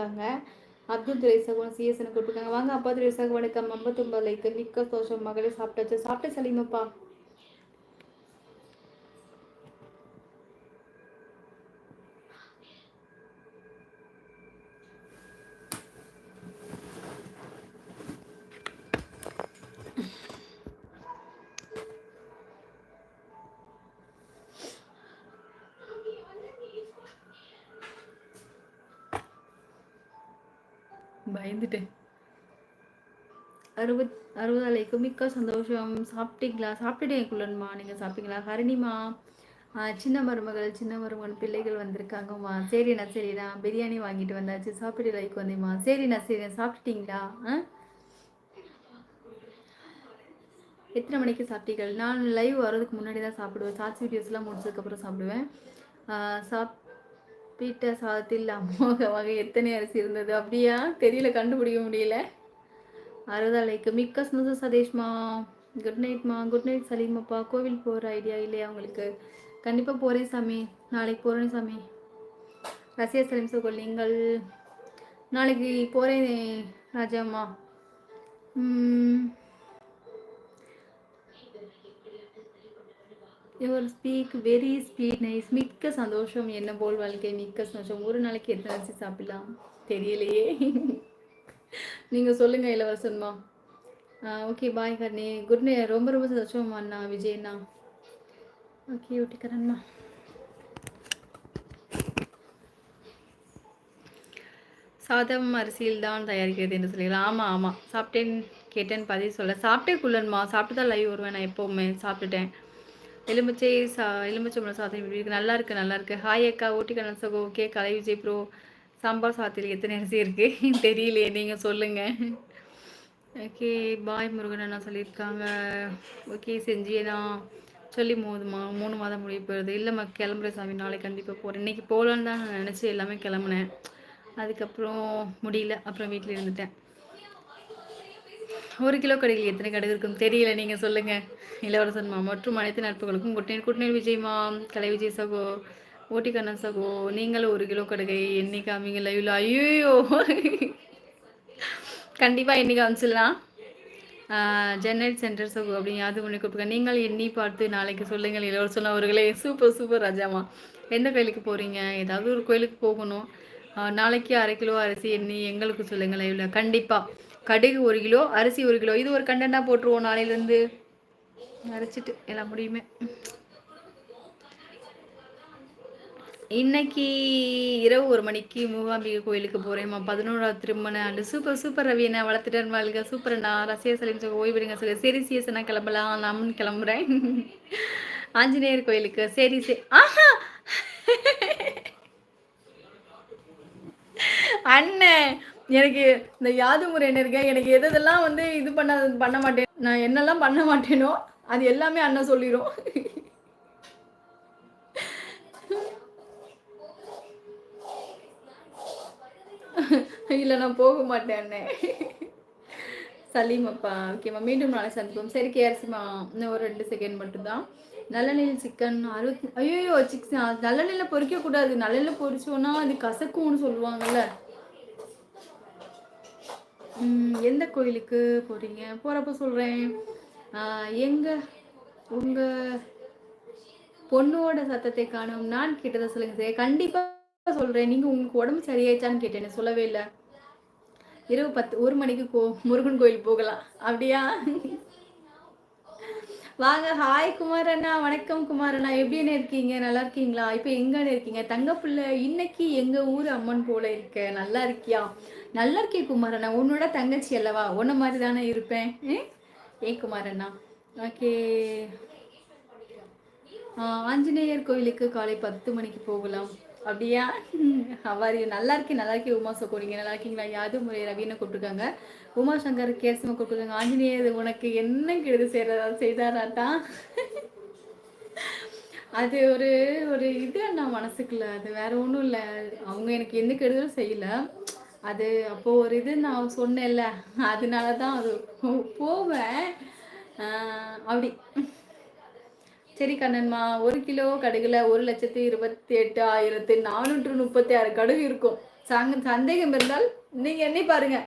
கொடுத்துருக்காங்க. அப்துல் திரேசகோன் சிஎஸ்னு கூப்பிட்டுருக்காங்க வாங்க அப்பா துரை வணக்கம் ஐம்பத்தொம்பது லைக் மிக்க தோஷம் மகளே சாப்பிட்டாச்சு? சாப்பிட்டு சலீமப்பா. பயந்துட்டேன். அறுபத் அறுபதாலைக்கு மிக்க சந்தோஷம். சாப்பிட்டீங்களா? சாப்பிட்டுட்டேன் குள்ளன்மா. நீங்கள் சாப்பிட்டீங்களா? ஹரிணிமா சின்ன மருமகள் சின்ன மருமகன் பிள்ளைகள் வந்திருக்காங்கம்மா. சரிண்ணா சரிண்ணா பிரியாணி வாங்கிட்டு வந்தாச்சு. சாப்பிட்டு லைக் வந்தேம்மா. சரிண்ணா சரிண்ணா சாப்பிட்டீங்களா? ஆ? எத்தனை மணிக்கு சாப்பிட்டீர்கள்? நான் லைவ் வர்றதுக்கு முன்னாடி தான் சாப்பிடுவேன் ஷார்ட்ஸ் வீடியோஸ்லாம் முடிச்சதுக்கப்புறம் சாப்பிடுவேன். சாப்பிட்ட சாதத்தில் அமோக வகை எத்தனை அரிசி இருந்தது? அப்படியா? தெரியல கண்டுபிடிக்க முடியல. அறுதலைக்கு மிக்க சந்தோஷம் சதேஷ்மா குட் நைட்மா குட் நைட் சலீமப்பா கோவில் போகிற ஐடியா இல்லையா உங்களுக்கு? கண்டிப்பாக போகிறேன் சாமி. நாளைக்கு போகிறேன் சாமி. ரசியா சலீம் சுகல் நீங்கள் நாளைக்கு போகிறேன் ராஜாம்மா your speak very speed nice மிக்க சந்தோஷம் என்ன போல் வாழ்க்கை? மிக்க சந்தோஷம். ஒரு நாளைக்கு எத்தனை அரிசி சாப்பிடலாம்? தெரியலையே. நீங்கள் சொல்லுங்கள் இளவரசன்மா. Okay bye Karni. Good night ரொம்ப ரொம்ப சந்தோஷம் அண்ணா விஜயண்ணா. ஓகே ஒட்டிக்கிறேன்மா சாதம் அரிசியில் தான் தயாரிக்கிறது என்று சொல்லிக்கலாம் ஆமாம் ஆமாம் சாப்பிட்டேன் கேட்டேன் பதிவு சொல்ல. சாப்பிட்டே குள்ளன்மா. சாப்பிட்டு தான் லைவ் வருவேன் நான் எப்போவுமே. சாப்பிட்டுட்டேன். எலுமிச்சை சா எலுமிச்சம்பழம் சாதம் இப்படி இருக்குது நல்லா இருக்கு நல்லா இருக்குது ஹாய் அக்கா ஊட்டி கண்ணன் சகோ ஓகே கலை விஜய் ப்ரோ சாம்பார் சாதத்தில் எத்தனை அரிசி இருக்குது தெரியலையே நீங்கள் சொல்லுங்கள் ஓகே பாய் முருகன் அண்ணா சொல்லியிருக்காங்க. ஓகே செஞ்சியனா சொல்லி மூணு மா மூணு மாதம் முடிய போயிடுது இல்லைம்மா கிளம்புற சாமி நாளைக்கு கண்டிப்பாக போகிறேன் இன்றைக்கி போகலான்னு தான் நான் நினச்சி எல்லாமே கிளம்புனேன். அதுக்கப்புறம் முடியல அப்புறம் வீட்டில் இருந்துட்டேன். ஒரு கிலோ கடையில் எத்தனை கடுகு இருக்கும் தெரியல நீங்கள் சொல்லுங்கள் இளவரசன் மா மற்றும் அனைத்து நட்புகளுக்கும் குட்நீர் குட்நீர் விஜய்மா கலை விஜய் சகோ ஓட்டி கண்ணன் சகோ நீங்களும் ஒரு கிலோ கடுகை எண்ணி காமிங்க லைவ்ல ஐயோ கண்டிப்பாக என்னைக்கு காமிச்சிடலாம். ஜென்னட் சென்டர் சகோ அப்படின்னு யாரும் பண்ணி கூப்பிட்டு நீங்கள் எண்ணி பார்த்து நாளைக்கு சொல்லுங்கள் இளவரசன் அவர்களே. சூப்பர் சூப்பர் ராஜாமா எந்த கோயிலுக்கு போகிறீங்க ஏதாவது ஒரு கோயிலுக்கு போகணும். நாளைக்கு அரை கிலோ அரிசி எண்ணி எங்களுக்கு சொல்லுங்கள் லைவ்ல கண்டிப்பாக கடுகு ஒரு கிலோ அரிசி ஒரு கிலோ. இது ஒரு கண்டென்ட்டாக போட்டுருவோம் நாளையிலேருந்து. அரைச்சிட்டு எல்லாம் முடியுமே. இன்னைக்கு இரவு ஒரு மணிக்கு மூகாம்பிகை கோயிலுக்கு போகிறேம்மா பதினோராவது திருமண ஆண்டு. சூப்பர் சூப்பர் ரவி என்ன வளர்த்துட்டேன் வாழ்க. சூப்பர் அண்ணா. ரசிக சலீம் சொல்ல ஓய்விடுங்க சொல்ல சரி சிஎஸ் அண்ணா கிளம்பலாம். நான் கிளம்புறேன். ஆஞ்சநேயர் கோயிலுக்கு. சரி சரி. ஆஹா அண்ணன் எனக்கு இந்த யாது முறை என்ன இருக்கேன் எனக்கு எதெல்லாம் வந்து இது பண்ண பண்ண மாட்டேன். நான் என்னெல்லாம் பண்ண மாட்டேனோ அது எல்லாமே அண்ணன் சொல்லிடும் இல்லை நான் போக மாட்டேன் அண்ணே. சலீம் அப்பா. ஓகேம்மா மீண்டும் நாளை சந்திப்போம். சரி கேர்சிமா இன்னும் ஒரு ரெண்டு செகண்ட் மட்டும்தான். நல்லெண்ணெயில் சிக்கன் அறுபத்தி ஐயோ சிக்ஸ் நல்லெண்ணெயில் பொறிக்கக்கூடாது நல்லெண்ணெயில் பொறிச்சோன்னா அது கசக்கும்னு சொல்லுவாங்கல்ல. எந்த கோயிலுக்கு போகிறீங்க போகிறப்ப சொல்கிறேன் எங்கள் உங்கள் பொண்ணோட சத்தத்தை காணும். நான் கேட்டதை சொல்லுங்க. சார் கண்டிப்பாக சொல்கிறேன் நீங்கள் உங்களுக்கு உடம்பு சரியாயிச்சான்னு கேட்டேன். சொல்லவே இல்லை. இரவு பத்து ஒரு மணிக்கு கோ முருகன் கோயில் போகலாம். அப்படியா? வாங்க ஹாய் குமாரண்ணா. வணக்கம் குமாரண்ணா. எப்படின்னு இருக்கீங்க? நல்லா இருக்கீங்களா? இப்போ எங்கன்னு இருக்கீங்க? தங்கப்புள்ள இன்னைக்கு எங்கள் ஊர் அம்மன் போல இருக்க? நல்லா இருக்கியா? நல்லா இருக்கே குமாரண்ணா. உன்னோட தங்கச்சி அல்லவா? உன்ன மாதிரி தானே இருப்பேன். ஏ? குமாரண்ணா? ஓகே. ஆஞ்சநேயர் கோயிலுக்கு காலை பத்து மணிக்கு போகலாம். அப்படியா? அவ்வாறு நல்லா இருக்கேன் நல்லா இருக்கே உமா சோக்கோடிங்க நல்லா இருக்கீங்களா? யாது முறை ரவின்னு கூப்பிட்டுருக்காங்க? உமா சங்கர் கேசமா கூப்பிட்டுருக்காங்க. ஆஞ்சநேயர் உனக்கு என்ன கெடுது செய்யறதா செய்தாராட்டா? அது ஒரு ஒரு இது அண்ணா மனசுக்குள்ள. அது வேற ஒன்றும் இல்லை. அவங்க எனக்கு எந்த கெடுதலும் செய்யல. அது அப்போ ஒரு இது நான் சொன்னேன்ல. அதனால தான் அது போவேன். அப்படி. சரி கண்ணன்மா ஒரு கிலோ கடுகுல ஒரு லட்சத்தி இருபத்தி எட்டு ஆயிரத்தி நானூற்று முப்பத்தி ஆறு கடுகு இருக்கும். சங்க சந்தேகம் இருந்தால் நீங்கள் என்னை பாருங்கள்